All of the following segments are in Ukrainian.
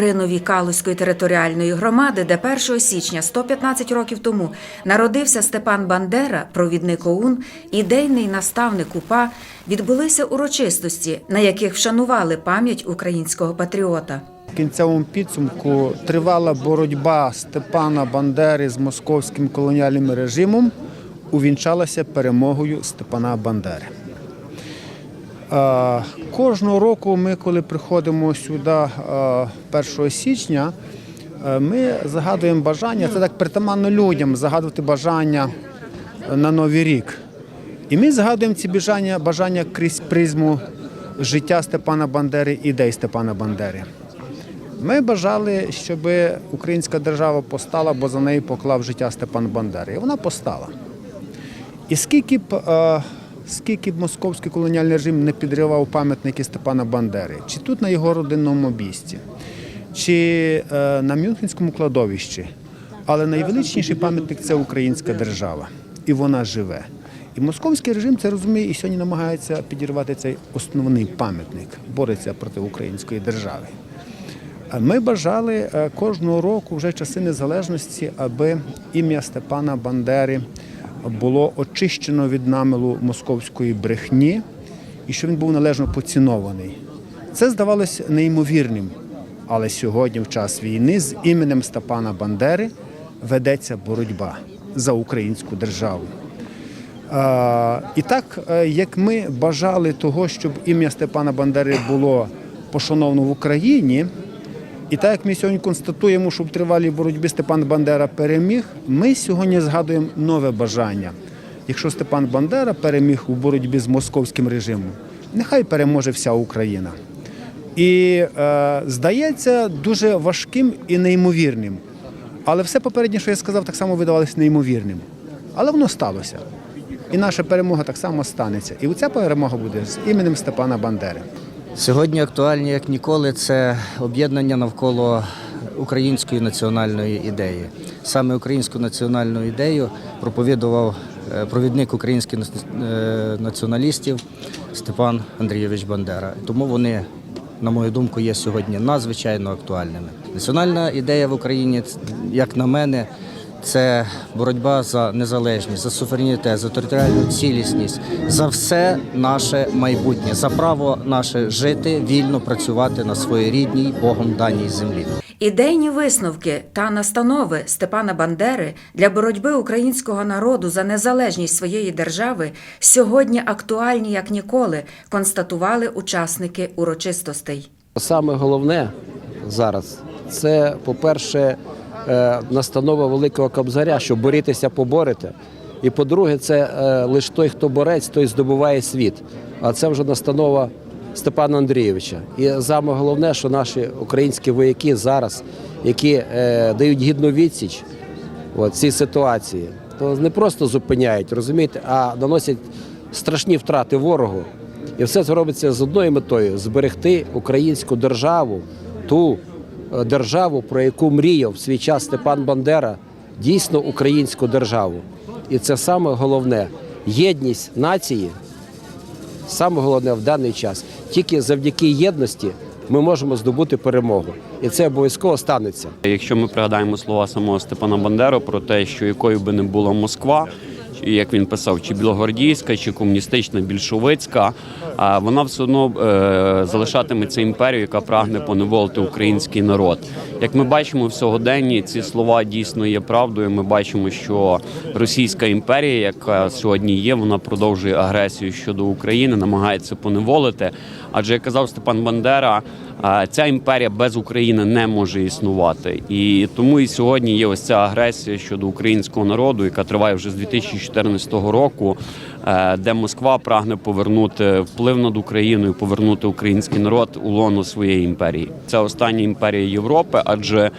Огринові Калузької територіальної громади, де 1 січня 115 років тому народився Степан Бандера, провідник ОУН, ідейний наставник УПА, відбулися урочистості, на яких вшанували пам'ять українського патріота. В кінцевому підсумку тривала боротьба Степана Бандери з московським колоніальним режимом увінчалася перемогою Степана Бандери. Е, Кожного року ми, коли приходимо сюди е, 1 січня, е, ми загадуємо бажання, це так притаманно людям загадувати бажання на Новий рік. І ми згадуємо ці бажання, бажання крізь призму життя Степана Бандери, ідей Степана Бандери. Ми бажали, щоб українська держава постала, бо за неї поклав життя Степан Бандери. І вона постала. І скільки б, е, скільки б московський колоніальний режим не підривав пам'ятники Степана Бандери, чи тут на його родинному місці, чи е, на Мюнхенському кладовищі, але найвеличніший пам'ятник це українська держава. І вона живе. І московський режим це розуміє і сьогодні намагається підірвати цей основний пам'ятник, бореться проти української держави. Ми бажали е, кожного року, вже часи незалежності, аби ім'я Степана Бандери було очищено від намилу московської брехні і що він був належно поцінований. Це здавалося неймовірним. Але сьогодні, в час війни, з іменем Степана Бандери ведеться боротьба за українську державу. І так, е, як ми бажали того, щоб ім'я Степана Бандери було пошановано в Україні, і так як ми сьогодні констатуємо, що в тривалій боротьбі Степан Бандера переміг, ми сьогодні згадуємо нове бажання. Якщо Степан Бандера переміг у боротьбі з московським режимом, нехай переможе вся Україна. І е, здається дуже важким і неймовірним. Але все попереднє, що я сказав, так само видавалося неймовірним. Але воно сталося. І наша перемога так само станеться. І ця перемога буде з іменем Степана Бандери. Сьогодні актуальні як ніколи це об'єднання навколо української національної ідеї. Саме українську національну ідею проповідував е, провідник українських е, націоналістів Степан Андрійович Бандера. Тому вони, на мою думку, є сьогодні надзвичайно актуальними. Національна ідея в Україні, як на мене, це боротьба за незалежність, за суверенітет, за територіальну цілісність, за все наше майбутнє, за право наше жити, вільно працювати на своїй рідній Богом даній землі. Ідейні висновки та настанови Степана Бандери для боротьби українського народу за незалежність своєї держави сьогодні актуальні як ніколи, констатували учасники урочистостей. Саме головне зараз це, по-перше, е, настанова великого кобзаря, що борітеся, поборете. І по-друге, це е, лише той, хто борець, той здобуває світ. А це вже настанова Степана Андрійовича. І саме головне, що наші українські вояки зараз, які е, дають гідну відсіч от, цій ситуації, то не просто зупиняють, розумієте, а наносять страшні втрати ворогу. І все це робиться з одною метою зберегти українську державу, ту е, державу, про яку мріяв в свій час Степан Бандера, дійсно українську державу. І це саме головне єдність нації, саме головне в даний час. Тільки завдяки єдності ми можемо здобути перемогу. І це обов'язково станеться. Якщо ми пригадаємо слова самого Степана Бандеру про те, що якою би не була Москва, як він писав, чи білогвардійська, чи комуністична, більшовицька, а вона все одно е, залишатиметься імперією, яка прагне поневолити український народ. Як ми бачимо в сьогоденні, ці слова дійсно є правдою. Ми бачимо, що Російська імперія, яка сьогодні є, вона продовжує агресію щодо України, намагається поневолити. Адже як казав Степан Бандера, ця імперія без України не може існувати. І тому і сьогодні є ось ця агресія щодо українського народу, яка триває вже з 2014 року, е, де Москва прагне повернути вплив над Україною, повернути український народ у лоно своєї імперії. Це остання імперія Європи, адже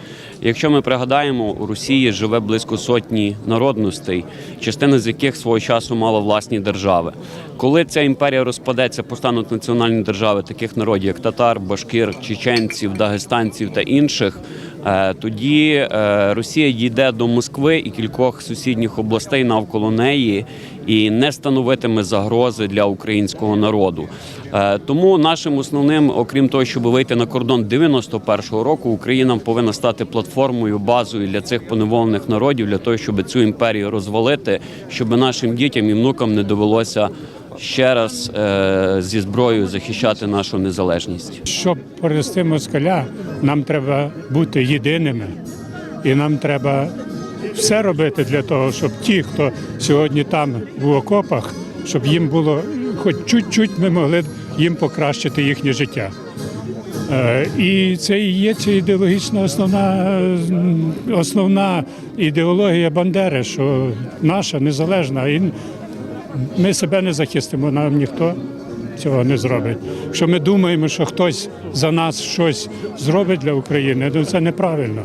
якщо ми пригадаємо, у Росії живе близько сотні народностей, частина з яких свого часу мала власні держави. Коли ця імперія розпадеться, постануть національні держави таких народів, як татар, башкир, чеченців, дагестанців та інших, е, тоді е, Росія дійде до Москви і кількох сусідніх областей навколо неї і не становитиме загрози для українського народу. Е, Тому нашим основним, окрім того, щоб вийти на кордон 91-го року, Україна повинна стати платформою, базою для цих поневолених народів, для того, щоб цю імперію розвалити, щоб нашим дітям і внукам не довелося ще раз е, зі зброєю захищати нашу незалежність. Щоб перевести москаля, нам треба бути єдиними, і нам треба все робити для того, щоб ті, хто сьогодні там в окопах, щоб їм було хоч чуть-чуть ми могли їм покращити їхнє життя. Е, І це і є ця ідеологічна основна, е, основна ідеологія Бандери, що наша незалежна. І ми себе не захистимо, нам ніхто цього не зробить. Якщо ми думаємо, що хтось за нас щось зробить для України, то це неправильно.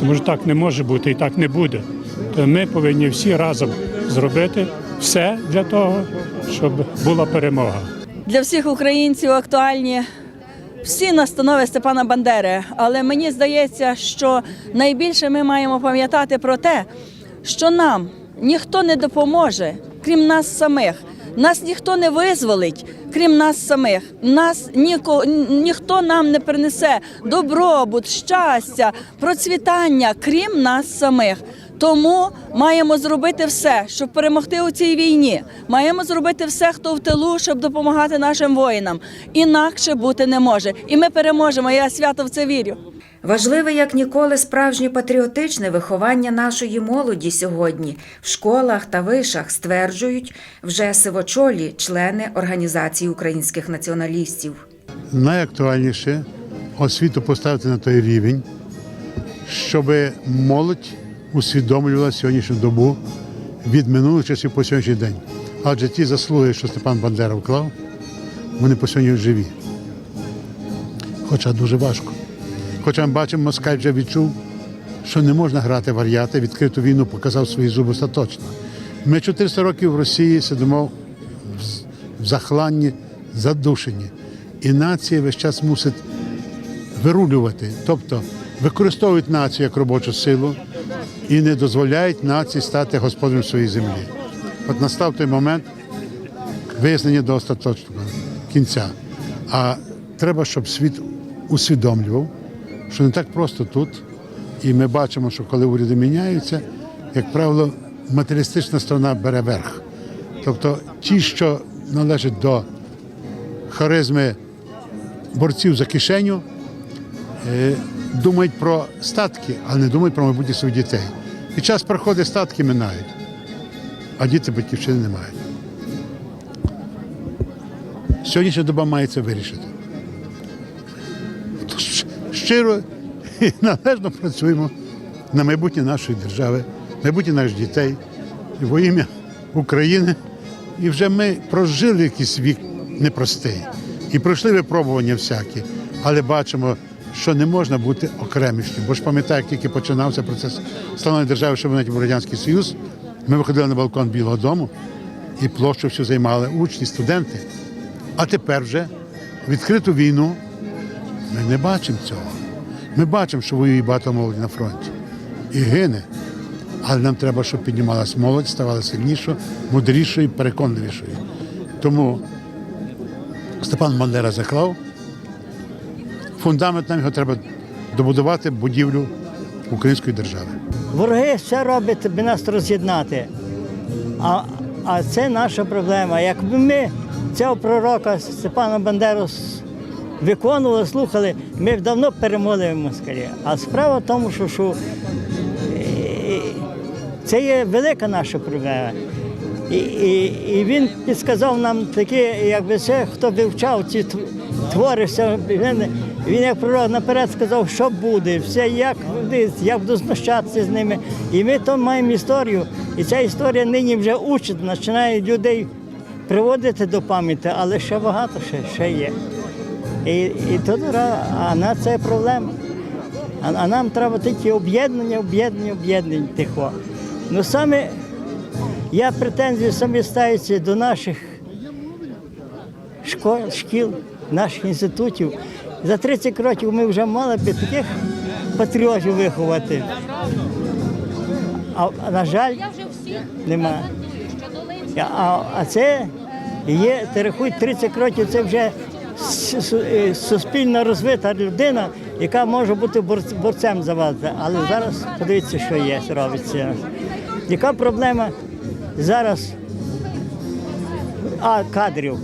Тому що так не може бути і так не буде. То ми повинні всі разом зробити все для того, щоб була перемога. для всіх українців актуальні всі настанови Степана Бандери. Але мені здається, що найбільше ми маємо пам'ятати про те, що нам ніхто не допоможе, крім нас самих. Нас ніхто не визволить, крім нас самих. Нас ніко, ніхто нам не принесе добробут, щастя, процвітання, крім нас самих. Тому маємо зробити все, щоб перемогти у цій війні. Маємо зробити все, хто в тилу, щоб допомагати нашим воїнам. Інакше бути не може. І ми переможемо. Я свято в це вірю. Важливе як ніколи справжнє патріотичне виховання нашої молоді сьогодні в школах та вишах стверджують вже сивочолі члени організації українських націоналістів. найактуальніше освіту поставити на той рівень, щоб молодь усвідомлювала сьогоднішню добу від минулих часів по сьогоднішній день. Адже ті заслуги, що Степан Бандера вклав, вони по сьогодні живі. Хоча дуже важко. Хоча ми бачимо, Москаль вже відчув, що не можна грати вар'яти, відкриту війну показав свої зуби остаточно. Ми 400 років в Росії сидимо в захланні, задушені. І нація весь час мусить вирулювати, тобто використовують націю як робочу силу і не дозволяють нації стати господарем своєї землі. От настав той момент вияснення до остаточного кінця. А треба, щоб світ усвідомлював, що не так просто тут. І ми бачимо, що коли уряди міняються, як правило, матеріалістична сторона бере верх. Тобто ті, що належать до харизми борців за кишеню, е, думають про статки, але не думають про майбутнє своїх дітей. І час проходить, статки минають, а діти батьківщини не мають. Сьогоднішня доба має це вирішити. Щиро і належно працюємо на майбутнє нашої держави, майбутнє наших дітей, во ім'я України. І вже ми прожили якийсь вік непростий. І пройшли випробування всякі, але бачимо, що не можна бути окремішнім. Бо ж пам'ятаю, як тільки починався процес становлення держави, що навіть в Радянський Союз, ми виходили на балкон Білого Дому і площу всю займали учні, студенти. А тепер вже відкриту війну ми не бачимо цього. Ми бачимо, що воює багато молоді на фронті. І гине. Але нам треба, щоб піднімалась молодь, ставала сильнішою, мудрішою, переконливішою. Тому Степан Бандера заклав. Фундамент нам його треба добудувати будівлю української держави. Вороги все роблять, аби нас роз'єднати. А, а це наша проблема. Якби ми цього пророка Степана Бандеру виконували, слухали, ми давно перемогли москалі. А справа в тому, що, що е, це є велика наша проблема. І, і, і він підказав нам такі, якби все, хто вивчав ці тв- твори, все, він, він як пророк наперед сказав, що буде, все, як, як буду знущатися з ними. І ми то маємо історію. І ця історія нині вже учить, починає людей приводити до пам'яті, але ще багато ще, ще є. І, і то, а на це проблема. А, а нам треба тільки об'єднання, об'єднання, об'єднання тихо. Ну саме я претензії самі ставляться до наших школ, шкіл, наших інститутів. За 30 років ми вже мали би таких патріотів виховати. А, на жаль, нема. А, а це є, ти рахуй, 30 років це вже суспільно розвита людина, яка може бути борц- борцем за вас. Але зараз подивіться, що є, робиться. Яка проблема зараз а, кадрів?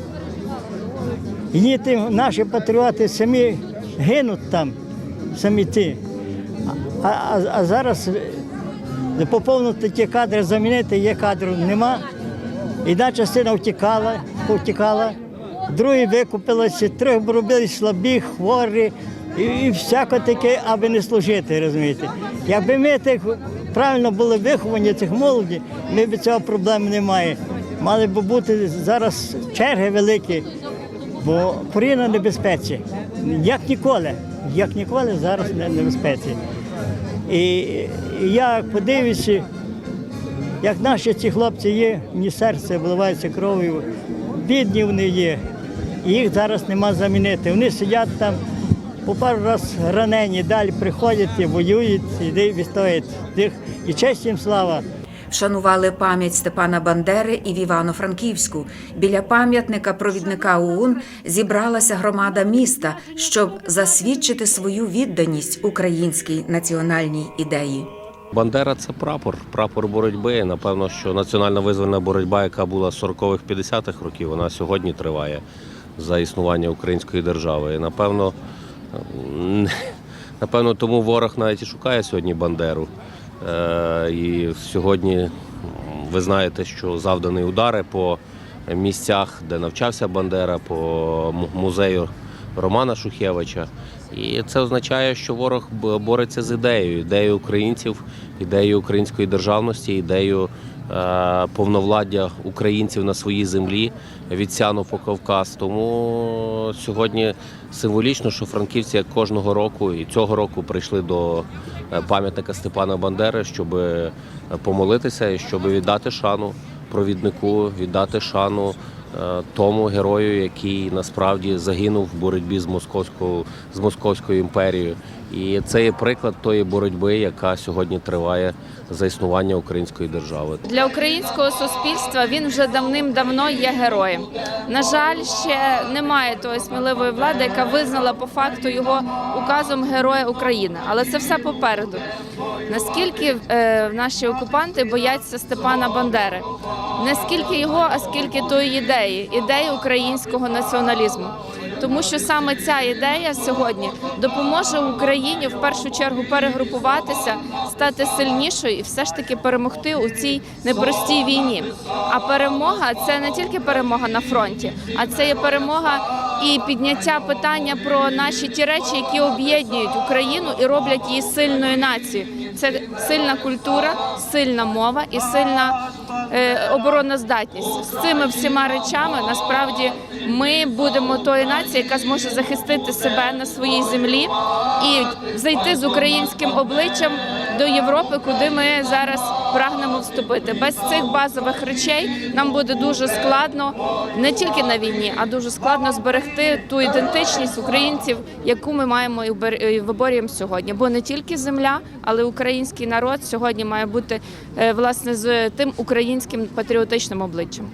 І ті наші патріоти самі гинуть там, самі ті. А, а, а зараз е, поповнити ті кадри, замінити є кадрів нема. Одна частина втікала, повтікала, другі викупилися, трьох робили слабі, хворі і, і всяке таке, аби не служити, розумієте. Якби ми тих правильно були виховані, цих молоді, ми б цього проблеми немає. Мали б бути зараз черги великі, бо Україна небезпеці. Як ніколи, як ніколи зараз не небезпеці. І, і я подивлюся, як наші ці хлопці є, мені серце вливається кров'ю, бідні вони є. І їх зараз нема замінити. Вони сидять там по пару раз ранені, далі приходять і воюють, і відстоять тих. І честь їм слава. Вшанували пам'ять Степана Бандери і в Івано-Франківську. Біля пам'ятника провідника ОУН зібралася громада міста, щоб засвідчити свою відданість українській національній ідеї. Бандера це прапор, прапор боротьби. Напевно, що національна визвольна боротьба, яка була 40-х, 50-х років, вона сьогодні триває за існування української держави. І напевно, напевно, тому ворог навіть і шукає сьогодні Бандеру. Е, І сьогодні ви знаєте, що завдані удари по місцях, де навчався Бандера, по музею Романа Шухевича. І це означає, що ворог бореться з ідеєю, ідеєю українців, ідеєю української державності, ідеєю повновладдя українців на своїй землі від Сяну по Кавказ. Тому сьогодні символічно, що франківці як кожного року і цього року прийшли до е, пам'ятника Степана Бандери, щоб е, помолитися і щоб віддати шану провіднику, віддати шану е, тому герою, який насправді загинув в боротьбі з московською з московською імперією. І це є приклад тої боротьби, яка сьогодні триває за існування української держави. Для українського суспільства він вже давним-давно є героєм. На жаль, ще немає тої сміливої влади, яка визнала по факту його указом Героя України. Але це все попереду. Наскільки е, наші окупанти бояться Степана Бандери? Не скільки його, а скільки тої ідеї, ідеї українського націоналізму. Тому що саме ця ідея сьогодні допоможе Україні в першу чергу перегрупуватися, стати сильнішою і все ж таки перемогти у цій непростій війні. А перемога це не тільки перемога на фронті, а це є перемога і підняття питання про наші ті речі, які об'єднують Україну і роблять її сильною нацією. Це сильна культура, сильна мова і сильна е, оборонна здатність. З цими всіма речами насправді ми будемо тою нацією, яка зможе захистити себе на своїй землі і зайти з українським обличчям до Європи, куди ми зараз прагнемо вступити. Без цих базових речей нам буде дуже складно не тільки на війні, а дуже складно зберегти ту ідентичність українців, яку ми маємо і виборюємо сьогодні. Бо не тільки земля, але український народ сьогодні має бути е, власне з тим українським патріотичним обличчям.